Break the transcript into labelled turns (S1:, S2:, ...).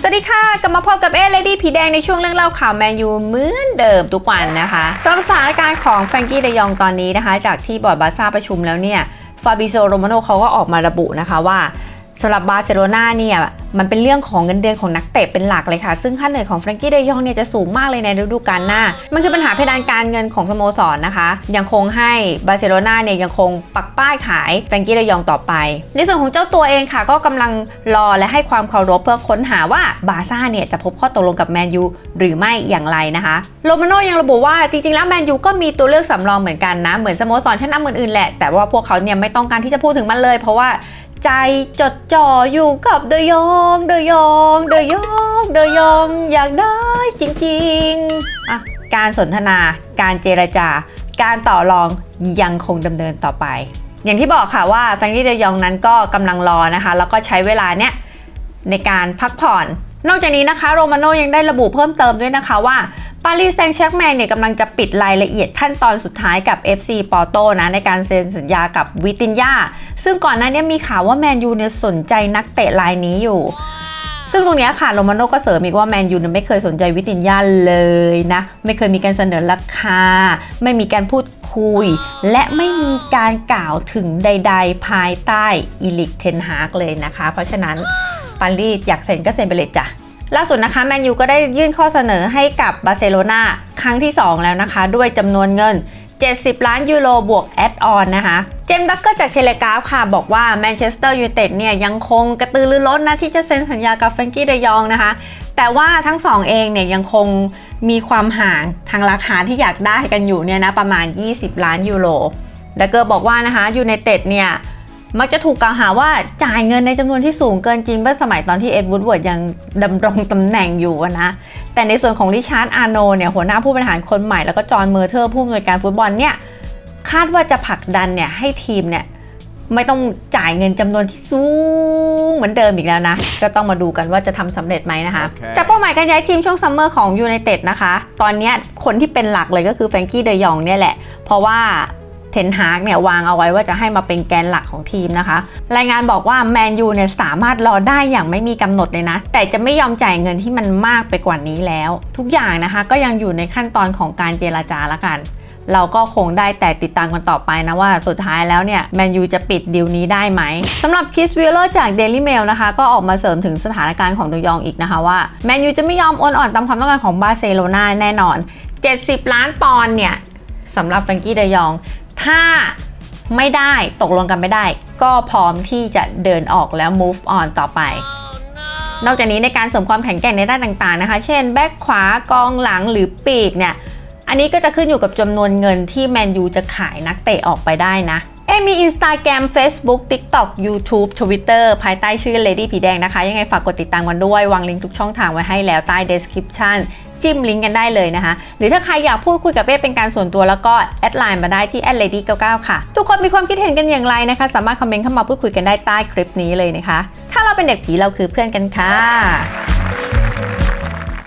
S1: สวัสดีค่ะ กลับมาพบกับเอเลดี้ผีแดงในช่วงเรื่องเล่าข่าวแมนยูเหมือนเดิมทุกวันนะคะสำหรับสถานการณ์ของแฟรงกี้เดยองตอนนี้นะคะ จากที่บอร์ดบาซ่าประชุมแล้วเนี่ย ฟาบิโซโรมาโนเขาก็ออกมาระบุนะคะว่าสำหรับบาร์เซโลนาเนี่ย มันเป็นเรื่องของเงินเดือนของนักเตะเป็นหลักเลยค่ะ ซึ่งค่าเหนื่อยของแฟรงกี้เดยองเนี่ยจะสูงมากเลยในฤดูกาลหน้า มันคือปัญหาเพดานการเงินของสโมสรนนะคะ ยังคงให้บาร์เซโลนาเนี่ยยังคงปักป้ายขายแฟรงกี้เดยองต่อไป ในส่วนของเจ้าตัวเองค่ะ ก็กำลังรอและให้ความเคารพเพื่อค้นหาว่าบาซ่าเนี่ยจะพบข้อตกลงกับแมนยูหรือไม่อย่างไรนะคะ โรมาโนยังระบุว่าจริงๆ แล้วแมนยูก็มีตัวเลือกสำรองเหมือนกันนะ เหมือนสโมสรชั้นนำอื่นๆแหละ แต่ว่าพวกเขาเนี่ยไม่ต้องการที่จะพูดถึงมันเลย เพราะว่า ใจจดจ่ออยู่กับเดยองเดยองเดยองเดยองอยากได้จริงๆอะการสนทนา การเจรจา การต่อรองยังคงดำเนินต่อไป อย่างที่บอกค่ะว่าแฟรงกี้เดยองนั้นก็กำลังรอนะคะ แล้วก็ใช้เวลาเนี้ยในการพักผ่อน นอกจากนี้นะคะโรมาโนยังได้ระบุเพิ่มเติมด้วยนะคะว่าปารีสแซงต์แชร์กแมงเนี่ยกำลังจะปิดรายละเอียดขั้นตอนสุดท้ายกับ FC ปอร์โตนะในการเซ็นสัญญากับวิตินยาซึ่งก่อนหน้านี้มีข่าวว่าแมนยูเนี่ยสนใจนักเตะรายนี้อยู่ ซึ่งตรงนี้ค่ะโรมาโนก็เสริมอีกว่าแมนยูเนี่ยไม่เคยสนใจวิตินยาเลยนะ ไม่เคยมีการเสนอราคา ไม่มีการพูดคุย และไม่มีการกล่าวถึงใด ๆ ภายใต้อีลิกเทนฮากเลยนะคะ เพราะฉะนั้น ปารีสอยากเซ็นก็เซ็นไปเลยจ้ะล่าสุดนะคะแมนยูก็ได้ยื่นข้อเสนอให้กับบาร์เซโลนาครั้งที่ 2 แล้วนะคะ ด้วยจำนวนเงิน 70 ล้านยูโรบวกแอดออนนะคะ เจมส์ดักเกอร์จากเทเลกราฟค่ะ บอกว่าแมนเชสเตอร์ยูไนเต็ดเนี่ยยังคงกระตือรือร้นนะ ที่จะเซ็นสัญญากับแฟรงกี้เดยองนะคะ แต่ว่าทั้งสองเองเนี่ยยังคงมีความห่างทางราคาที่อยากได้กันอยู่เนี่ยนะประมาณ 20 ล้านยูโรดักเกอร์บอกว่านะคะยูไนเต็ดเนี่ย มักจะถูกกล่าวหาว่าจ่ายเงินในจำนวนที่สูงเกินจริงเมื่อสมัยตอนที่เอ็ดวูดเวิร์ดยังดำรงตำแหน่งอยู่อะนะ แต่ในส่วนของริชาร์ดอาร์โนเนี่ยหัวหน้าผู้บริหารคนใหม่แล้วก็จอห์นเมอร์เทอร์ผู้อำนวยการฟุตบอลเนี่ยคาดว่าจะผลักดันเนี่ยให้ทีมเนี่ยไม่ต้องจ่ายเงินจำนวนที่สูงเหมือนเดิมอีกแล้วนะ ก็ต้องมาดูกันว่าจะทำสำเร็จไหมนะคะ
S2: โอเค
S1: จากเป้าหมายการย้ายทีมช่วงซัมเมอร์ของยูไนเต็ดนะคะ ตอนเนี้ยคนที่เป็นหลักเลยก็คือแฟรงกี้เดยองเนี่ยแหละ เพราะว่า เทนฮากเนี่ยวางเอาไว้ว่าจะให้มาเป็นแกนหลักของทีมนะคะ รายงานบอกว่าแมนยูเนี่ยสามารถรอได้อย่างไม่มีกำหนดเลยนะ แต่จะไม่ยอมจ่ายเงินที่มันมากไปกว่านี้แล้ว ทุกอย่างนะคะก็ยังอยู่ในขั้นตอนของการเจรจาละกัน เราก็คงได้แต่ติดตามกันต่อไปนะว่าสุดท้ายแล้วเนี่ยแมนยูจะปิดดีลนี้ได้ไหมสำหรับคิสวิลเลอร์จาก Daily Mail นะคะ ก็ออกมาเสริมถึงสถานการณ์ของดูยองอีกนะคะว่าแมนยูจะไม่ยอมโอนอ่อนตามความต้องการของบาร์เซโลนาแน่นอน 70 ล้านปอนด์เนี่ยสำหรับแฟรงกี้เดยอง ถ้าไม่ได้ตกลงกันไม่ได้ ก็พร้อมที่จะเดินออกแล้ว move on ต่อไป นอกจากนี้ในการเสริมความแข็งแกร่งในด้านต่างๆนะคะ เช่น แบ็คขวากองหลังหรือปีกเนี่ย อันนี้ก็จะขึ้นอยู่กับจำนวนเงินที่แมนยูจะขายนักเตะออกไปได้นะเอยมี Instagram Facebook TikTok YouTube Twitter ภายใต้ชื่อ Lady ผีแดงนะคะ ยังไงฝากกดติดตามกันด้วย วางลิงก์ทุกช่องทางไว้ให้แล้วใต้ description จิ้มลิงก์กันได้เลยนะคะ หรือถ้าใครอยากพูดคุยกับเป้เป็นการส่วนตัวแล้วก็แอดไลน์มาได้ที่ @lady99 ค่ะ ทุกคนมีความคิดเห็นกันอย่างไรนะคะ สามารถคอมเมนต์เข้ามาพูดคุยกันได้ใต้คลิปนี้เลยนะคะ ถ้าเราเป็นเด็กผีเราคือเพื่อนกันค่ะ